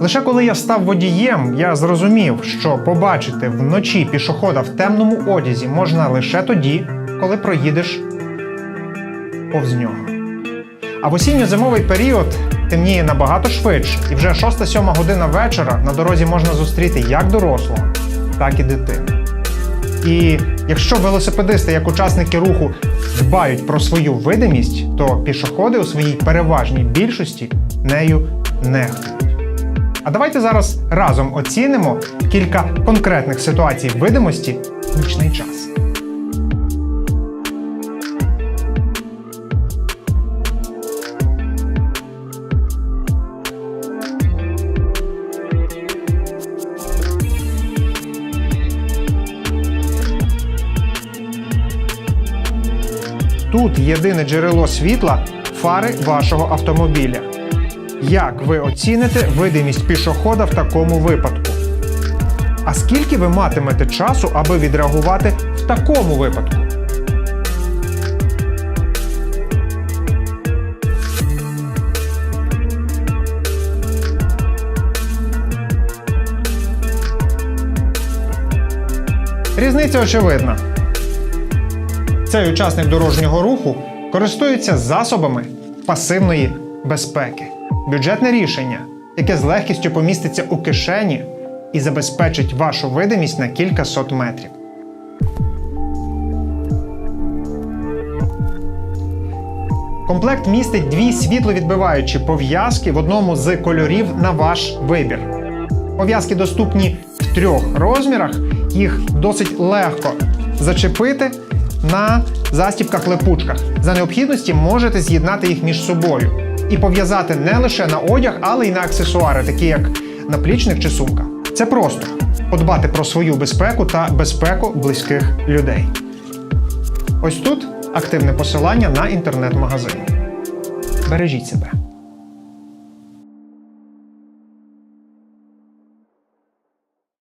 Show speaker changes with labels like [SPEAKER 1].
[SPEAKER 1] Лише коли я став водієм, я зрозумів, що побачити вночі пішохода в темному одязі можна лише тоді, коли проїдеш повз нього. А в осінньо-зимовий період темніє набагато швидше, і вже 6-7 година вечора на дорозі можна зустріти як дорослого, так і дитину. І якщо велосипедисти, як учасники руху, дбають про свою видимість, то пішоходи у своїй переважній більшості нею нехтують. А давайте зараз разом оцінимо кілька конкретних ситуацій видимості в нічний час. Тут єдине джерело світла фари вашого автомобіля. Як ви оціните видимість пішохода в такому випадку? А скільки ви матимете часу, аби відреагувати в такому випадку? Різниця очевидна. Цей учасник дорожнього руху користується засобами пасивної безпеки. Бюджетне рішення, яке з легкістю поміститься у кишені і забезпечить вашу видимість на кілька сот метрів. Комплект містить дві світловідбиваючі пов'язки в одному з кольорів на ваш вибір. Пов'язки доступні в трьох розмірах, їх досить легко зачепити на застібках-липучках. За необхідності можете з'єднати їх між собою і пов'язати не лише на одяг, але й на аксесуари, такі як наплічник чи сумка. Це просто подбати про свою безпеку та безпеку близьких людей. Ось тут активне посилання на інтернет-магазин. Бережіть себе.